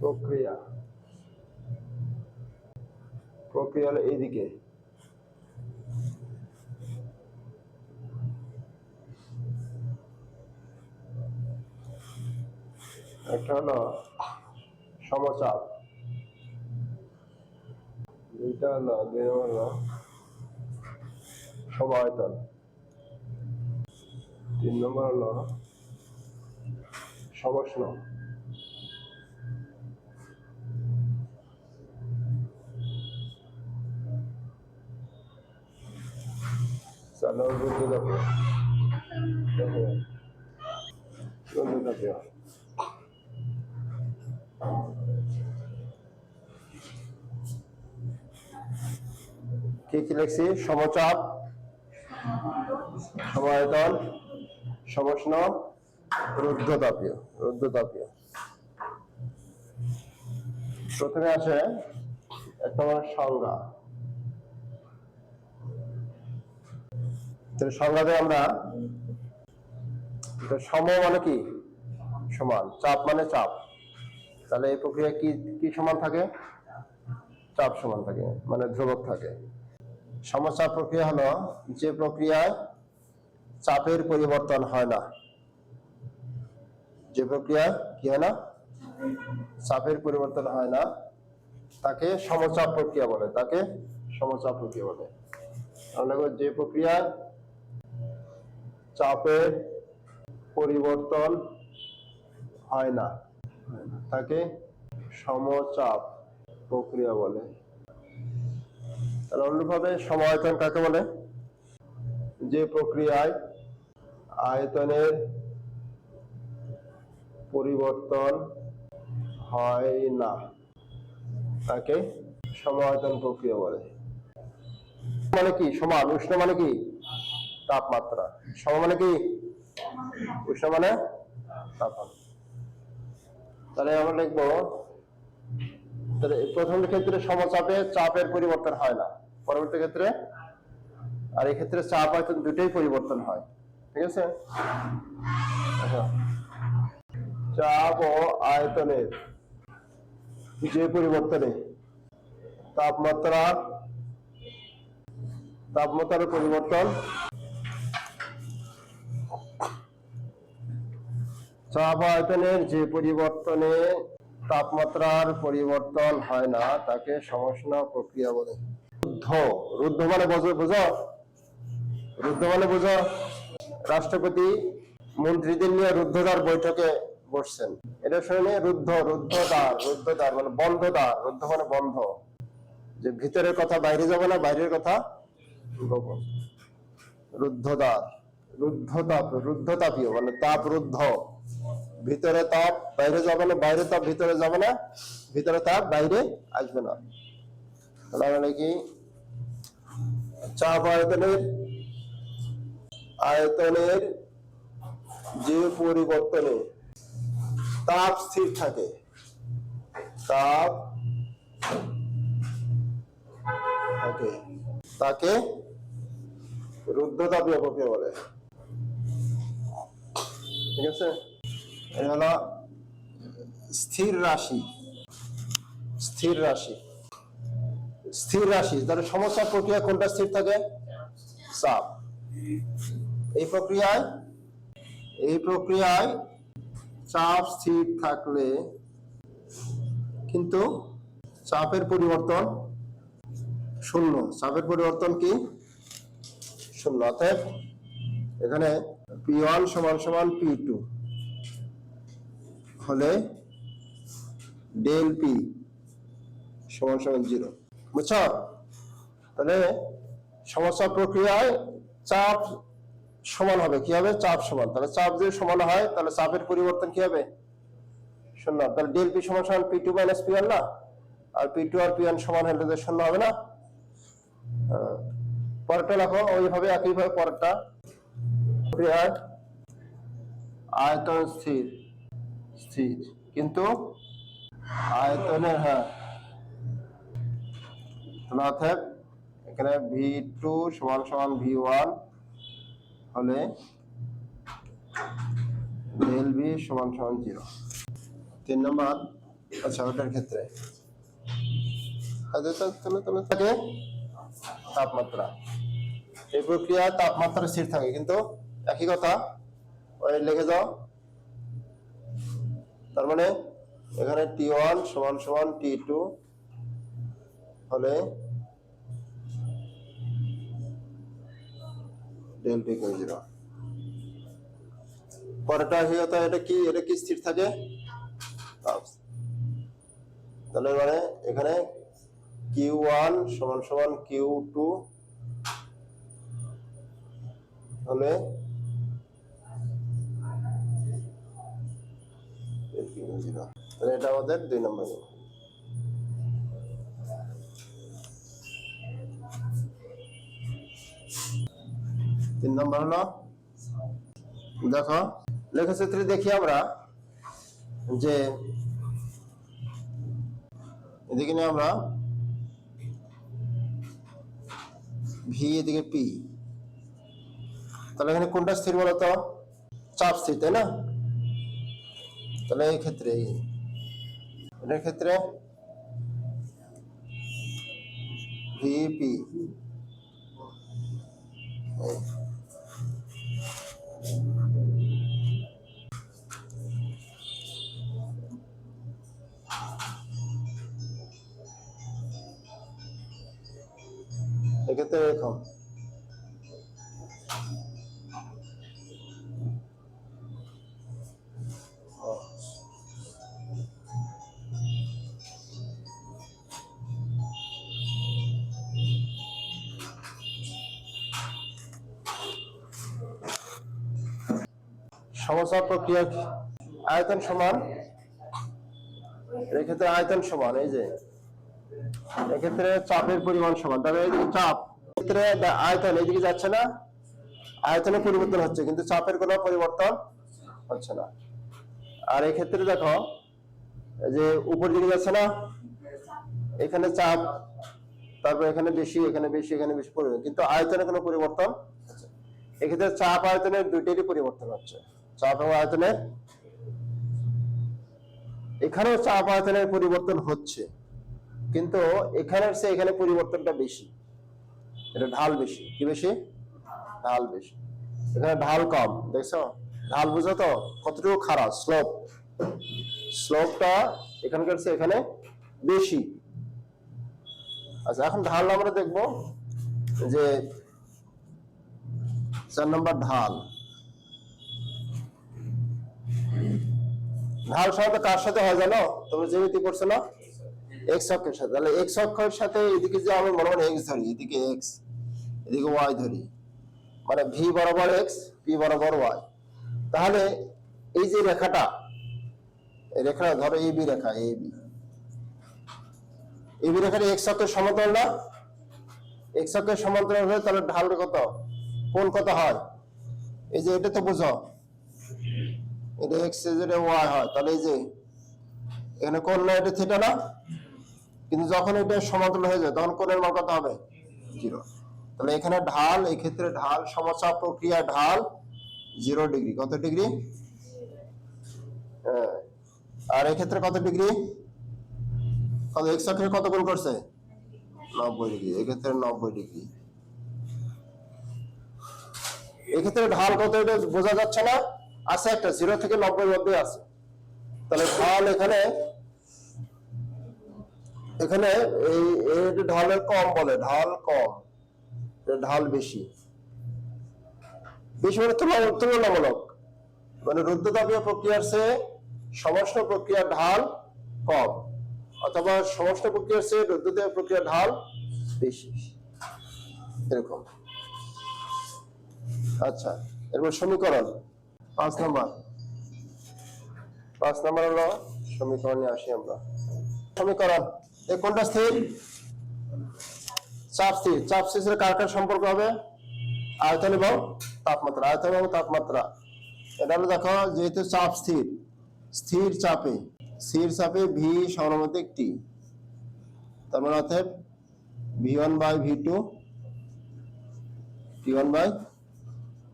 প্রক্রিয়া। প্রক্রিয়া এইদিকে। একটা হলো সমচাপ। দুইটা হলো, দুই হলো সমায়তন। তিন নম্বর হলো সমষ্ণ। কি কি লিখছি? সমচাপ। সমায়তন। সমষ্ণ। রুদ্ধতাপীয় রুদ্ধতাপীয় প্রথমে আছে একটা সংজ্ঞা। তো সংজ্ঞাতে আমরা সম মানে কি? সমান। চাপ মানে চাপ। তাহলে এই প্রক্রিয়া কি কি সমান থাকে? চাপ সমান থাকে মানে ধ্রুবক থাকে। সমচাপ প্রক্রিয়া হলো যে প্রক্রিয়ায় চাপের পরিবর্তন হয় না। যে প্রক্রিয়া কি হয় না? চাপের পরিবর্তন হয় না। তাকে সমচাপ প্রক্রিয়া বলে, তাকে সমচাপ প্রক্রিয়া বলে। যে প্রক্রিয়ায় চাপের পরিবর্তন হয় না। তাকে সমচাপ প্রক্রিয়া বলে। তাহলে অনুরূপভাবে সমায়তন কাকে বলে? যে প্রক্রিয়ায় আয়তনের পরিবর্তন হয় না, তাকে সমায়তন প্রক্রিয়া বলে। মানে কি? সমান, উষ্ণ মানে কি? তাপমাত্রা। সম মানে কি? মানে তাহলে আমরা লিখব, তাহলে প্রথম ক্ষেত্রে সমচাপে চাপের পরিবর্তন হয় না। পরবর্তী ক্ষেত্রে, আর এই ক্ষেত্রে চাপ দুটোই পরিবর্তন হয়। ঠিক আছে? আচ্ছা। চাপ ও আয়তনের যে পরিবর্তনে তাপমাত্রা তাপমাত্রার পরিবর্তন চাপ আয়তনের যে পরিবর্তনে তাপমাত্রার পরিবর্তন হয় না, তাকে সমষ্ণ প্রক্রিয়া বলে। রুদ্ধ রুদ্ধ মানে বোঝো বোঝো? রুদ্ধ মানে বোঝো? রাষ্ট্রপতি মন্ত্রীদের নিয়ে রুদ্ধদ্বার বৈঠকে বসছেন। এটা শুনে রুদ্ধ, রুদ্ধদ্বার রুদ্ধদ্বার মানে বন্ধ দ্বার রুদ্ধ মানে বন্ধ। যে ভিতরের কথা বাইরে যাবে না, বাইরের কথা গোপন রুদ্ধদ্বার, রুদ্ধতাপ, রুদ্ধতাপীয় মানে তাপ রুদ্ধ ভিতরে তাপ, বাইরে যাবে না, বাইরে তাপ, ভিতরে যাবে না, ভিতরে তাপ, বাইরে আসবে না। তাহলে মানে কি চাপ আয়তনের আয়তনের যে পরিবর্তনে তাপ স্থির থাকে, তাপ থাকে, তাকে রুদ্ধতাপীয় প্রক্রিয়া বলে। ঠিক আছে? এটা হলো স্থির রাশি স্থির রাশি স্থির রাশি, তাহলে সমস্যা প্রক্রিয়া কোনটা স্থির থাকে? চাপ। এই প্রক্রিয়ায় এই প্রক্রিয়ায় চাপ স্থির থাকলে কিন্তু চাপের পরিবর্তন শূন্য। চাপের পরিবর্তন কি? শূন্য। অতএব এখানে পি ওয়ান সমান সমান পি টু হলে ডেল পি সমান সমান জিরো বুঝছ? তাহলে সমস্যা প্রক্রিয়ায় চাপ সমান হবে। কি হবে? চাপ সমান। তাহলে চাপ যদি সমান হয়, তাহলে চাপের পরিবর্তন কি হবে? শূন্য। তাহলে ডেল পি সমান সমান P two minus P one না? আর পি টু আর পি ওয়ান সমান হলে তো শূন্য হবে না? হ্যাঁ। পরেরটা লেখো ওইভাবে একইভাবে পরেরটা। আয়তন স্থির। স্থির কিন্তু আয়তনের হ্যাঁ। অর্থাৎ এখানে ভি টু সমান সমান ভি ওয়ান হলে ডেল ভি সমান সমান জিরো তিন নম্বর আচ্ছা ওটার ক্ষেত্রে। তো- তাহলে তাহলে থাকে তাপমাত্রা। এই প্রক্রিয়া তাপমাত্রা স্থির থাকে, কিন্তু একই কথা ওই লিখে দাও তার মানে এখানে টি ওয়ান সমান সমান টি টু হলে ডেল টি ইকুয়াল এটা কি? এটা কি স্থির থাকে? তাহলে মানে এখানে কিউ ওয়ান সমান সমান কিউ টু হলে তাহলে এটা আমাদের দুই নম্বর। তিন নম্বর হলো, দেখো লেখচিত্রে দেখি আমরা যে, এদিকে নিয়ে আমরা, ভি, এদিকে পি, তাহলে এখানে কোনটা স্থির বলতো চাপ স্থির, তাই না তাহলে এই ক্ষেত্রে এই- এটার ক্ষেত্রে ভিপি এক্ষেত্রে এরকম সমস্যা প্রক্রিয়া? আয়তন সমান, এক্ষেত্রে আয়তন সমান, এই যে। এক্ষেত্রে চাপের পরিমাণ সমান তবে চাপ ক্ষেত্রে আয়তন এইদিকে যাচ্ছে না আয়তনের পরিবর্তন হচ্ছে, কিন্তু চাপের কোনো পরিবর্তন হচ্ছে না। আর এই ক্ষেত্রে দেখো যে উপর দিকে যাচ্ছে না, এখানে চাপ, তারপর এখানে বেশি এখানে বেশি এখানে বেশি পরিবর্তন, কিন্তু আয়তনে কোনো পরিবর্তন এক্ষেত্রে চাপ আয়তনের দুইটারই পরিবর্তন হচ্ছে। চাপ এবং আয়তনের এখানেও চাপ আয়তনের পরিবর্তন হচ্ছে, কিন্তু এখানের চেয়ে এখানে পরিবর্তনটা বেশি। এটা ঢাল বেশি। কি বেশি? ঢাল বেশি। এখানে ঢাল কম, দেখছ? ঢাল বুঝো তো? কতটুকু খারাপ স্লোপ। স্লোপটা এখানকার চেয়ে এখানে বেশি। আচ্ছা এখন ঢাল আমরা দেখব যে চার নম্বর ঢাল। ঢাল সাধারণত কার সাথে হয় জানো? তোমরা যেমিতি করছ না? এক্স অক্ষের সাথে। তাহলে এক্স অক্ষের সাথে এদিকে যে আমি মনে মনে এক্স ধরি, এদিকে এক্স এদিকে ওয়াই ধরি। মানে ভি বরাবর এক্স পি বরাবর ওয়াই তাহলে এই যে রেখাটা, এই রেখাটা ধরো এ বি রেখা এ বি এ বি রেখাটা এক্স অক্ষের সমতল না? এক্স অক্ষের সমান্তরাল হলে তাহলে ঢাল কত? কোন কত হয়? এই যে এটা তো বুঝো। এটা এক্স যেটা ওয়াই হয়, তাহলে এই যে এখানে কোন না এটা থিটা না? কিন্তু যখন এটা সমান্তরাল হয়ে যায়, তখন কোণের মান কত হবে? জিরো তাহলে এখানে ঢাল এই ক্ষেত্রে ঢাল সমচাপ প্রক্রিয়া ঢাল জিরো ডিগ্রি কত ডিগ্রি হ্যাঁ। আর এই ক্ষেত্রে কত ডিগ্রি কত এক্স অক্ষের কত গুণ করছে? নব্বই ডিগ্রি এক্ষেত্রে নব্বই ডিগ্রি এক্ষেত্রে ঢাল কত এটা বোঝা যাচ্ছে না? আছে একটা জিরো থেকে নব্বই মধ্যে আছে। তাহলে ঢাল এখানে এখানে এই ঢালের কম বলে, ঢাল কম ঢাল বেশি। বেশি মানে তুলনা- তুলনামূলক। মানে রুদ্ধতাপীয় প্রক্রিয়ার চেয়ে সমষ্ণ প্রক্রিয়ার ঢাল কম, অথবা সমষ্ণ প্রক্রিয়ার চেয়ে রুদ্ধতাপীয় প্রক্রিয়ার ঢাল বেশি। এরকম। আচ্ছা এরপর সমীকরণ। পাঁচ নাম্বার। পাঁচ নাম্বার হলো সমীকরণে আসি আমরা। সমীকরণ এই কোনটা স্থির? চাপ স্থির। চাপ স্থির কার কার সম্পর্ক হবে? আয়তন এবং তাপমাত্রা। আয়তন এবং তাপমাত্রা। এটা হলো দেখো, যেহেতু চাপ স্থির স্থির চাপে স্থির চাপে ভি সমানুপাতিক টি তার মানে অর্থাৎ V one by V two T one by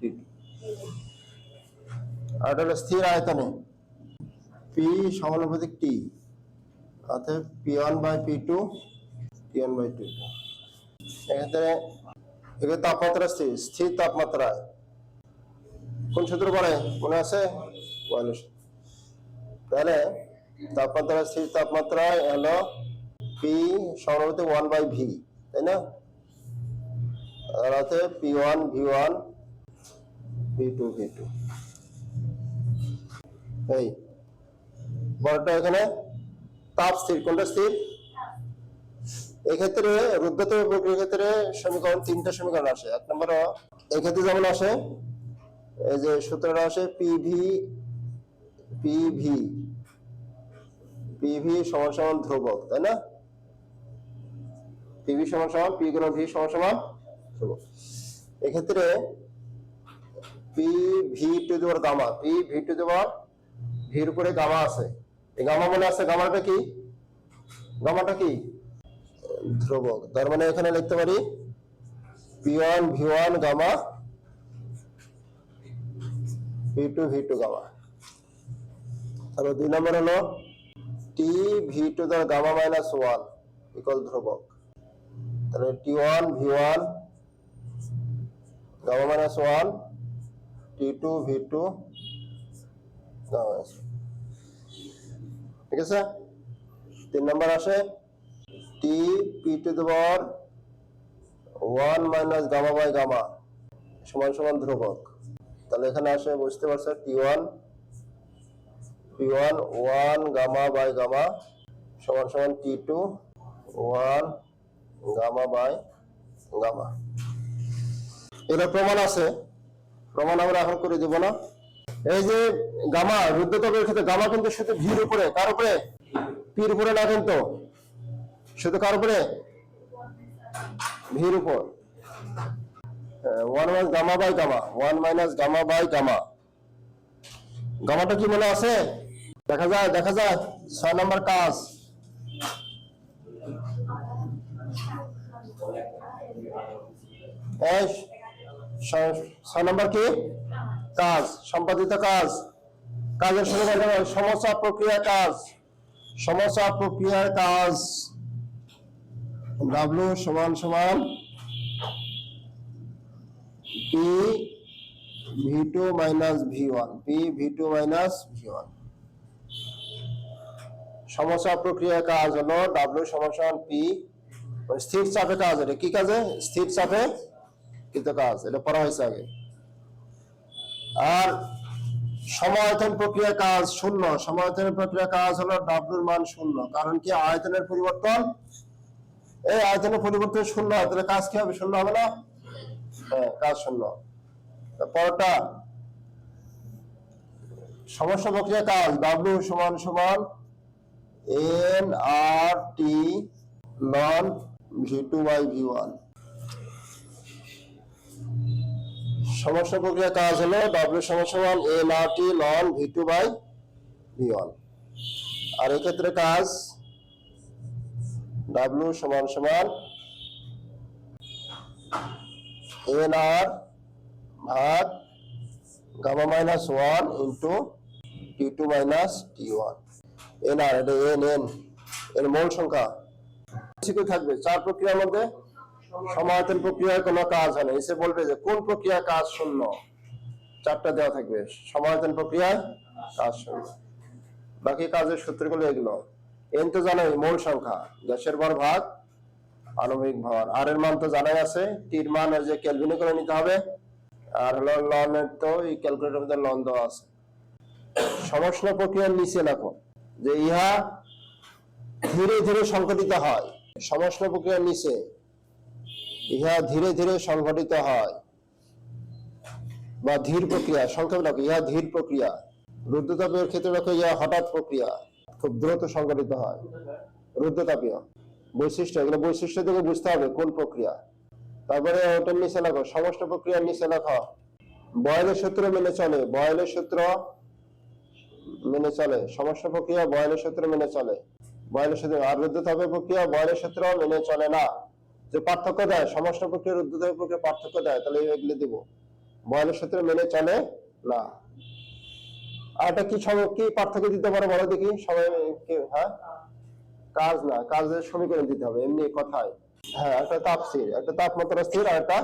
T two আর এটা হলো স্থির আয়তনে। পি সমানুপাতিক টি অতএব P one by P two P one by two এক্ষেত্রে এখানে তাপমাত্রা স্থির স্থির তাপমাত্রায় কোন সূত্র পড়ে? মনে আছে? তাহলে তাপমাত্রা স্থির তাপমাত্রায় হলো পি সমানুপাতে ওয়ান বাই ভি তাই না? আর আছে P one V one V two V two এই বড়টা এখানে, তাপ স্থির কোনটা স্থির। এক্ষেত্রে রুদ্ধতম প্রক্রিয়ার ক্ষেত্রে সমীকরণ তিনটা সমীকরণ আসে। এক নম্বর এক্ষেত্রে যেমন আসে, এই যে সূত্রটা আসে পিভি পিভি পিভি সমান সমান ধ্রুবক, তাই না? পিভি সমান সমান পি গুণ ভি সমান সমান ধ্রুবক। এক্ষেত্রে পি ভি টু দেওয়ার গামা পি ভি টু দেওয়ার ভির উপরে গামা আছে। এই গামা মনে আছে? গামাটা কি? গামাটা কি? ধ্রুবক। তার মানে এখানে লিখতে পারি P one V one gamma V two V two gamma. তারপর দুই নম্বর হলো টি ভি টু দ্বারা গামা মাইনাস ওয়ান ইকুয়াল ধ্রুবক। তাহলে T one V one gamma minus one T two V two gamma minus ঠিক আছে? তিন নম্বর আসে। T P to the power one minus gamma by gamma সমান সমান ধ্রুবক। তাহলে এখানে আসে, বুঝতে পারছ T one P one one gamma by gamma সমান সমান T two one gamma by gamma এটা প্রমাণ আছে। প্রমাণ আমরা এখন করে দেব না। এই যে গামা রুদ্রতকের ক্ষেত্রে গামা কিন্তু শুধু ভির উপরে, কার উপরে? পির উপরে না কিন্তু? শুধু কার উপরে? ভির উপর। One minus gamma by gamma one minus gamma by gamma গামাটা কি মনে আছে? দেখা যায় দেখা যায়, ছয় নম্বর কাজ। ছয় নম্বর কি? কাজ, সম্পাদিত কাজ, কাজের দেখা সমস্যা প্রক্রিয়া কাজ, সমস্যা প্রক্রিয়ার কাজ। ডাব্লু সমান সমান V two minus V one P V two minus V one সমস্যা প্রক্রিয়ার কাজ হলো ডাব্লু সমান সমান পি স্থির চাপে কাজ, এটা কি কাজে? স্থির চাপে কিন্তু কাজ, এটা পড়া হয়েছে আগে। আর সমায়তন প্রক্রিয়া কাজ শূন্য। সমায়তনের প্রক্রিয়া কাজ হলো ডাব্লুর মান শূন্য। কারণ কি? আয়তনের পরিবর্তন। এই আয়তনের পরিবর্তন শূন্য হয়, তাহলে কাজ কি হবে? শূন্য হবে না? হ্যাঁ কাজ শূন্য। পরটা সমস্যা প্রক্রিয়া কাজ ডাব্লু সমান সমান N R T ln V two by V one সমস্যা প্রক্রিয়া কাজ হলো ডাব্লিউ সমান সমান N R T ln V two by V one আর এক্ষেত্রে কাজ ডাব্লিউ সমান সমান এন আর ভাগ gamma minus one into T two minus T one N R এটা এন এন এর মোল সংখ্যা। থাকবে। চার প্রক্রিয়ার মধ্যে সমায়তন প্রক্রিয়ায় কোনো কাজ হয় না। এসে বলবে যে, কোন প্রক্রিয়া কাজ শূন্য? চারটা দেওয়া থাকবে। সমায়তন প্রক্রিয়ায় কাজ শূন্য। বাকি কাজের সূত্রগুলো এগুলো। এন তো জানাই মোল সংখ্যা। গ্যাসের ভর ভাগ, আণবিক ভর। আর এর মান তো জানাই আছে। টির মান ওই যে ক্যালভিনে করে নিতে হবে। আর হলো লনের তো এই ক্যালকুলেটর মধ্যে লন দেওয়া আছে। সমস্যা প্রক্রিয়ার নিচে রাখো যে ইহা ধীরে ধীরে সংঘটিত হয়। সমস্যা প্রক্রিয়ার নিচে ইহা ধীরে ধীরে সংঘটিত হয়। বা ধীর প্রক্রিয়া, সংক্ষেপে রাখো, ইহা ধীর প্রক্রিয়া। রুদ্রতাপীয় ক্ষেত্রে রাখো, ইহা হঠাৎ প্রক্রিয়া। খুব দ্রুত সংঘটিত হয়। রুদ্রতাপীয় বৈশিষ্ট্য, এগুলো বৈশিষ্ট্য থেকে বুঝতে হবে কোন প্রক্রিয়া। তারপরে ওটার নিচে লেখো সমস্ত প্রক্রিয়ার নিচে লেখো বয়লের সূত্র মেনে চলে, বয়লের সূত্র মেনে চলে। সমস্ত প্রক্রিয়া বয়লের সূত্র মেনে চলে। বয়লের সূত্র, আর রুদ্ধতাপীয় প্রক্রিয়া বয়লের সূত্র মেনে চলে না। যে পার্থক্য দেয়, সমস্ত প্রক্রিয়ার রুদ্ধতাপীয় প্রক্রিয়া পার্থক্য দেয়, তাহলে এগুলো দিব। বয়লের সাথে মেনে চলে? না। আর এটা কি সব কি পার্থক্য দিতে পারো বলো দেখি? সবাই হ্যাঁ? কাজ না, কাজের সমীকরণ দিতে হবে, এমনি কথায়। হ্যাঁ একটা তাপ স্থির, একটা তাপমাত্রা স্থির আর একটা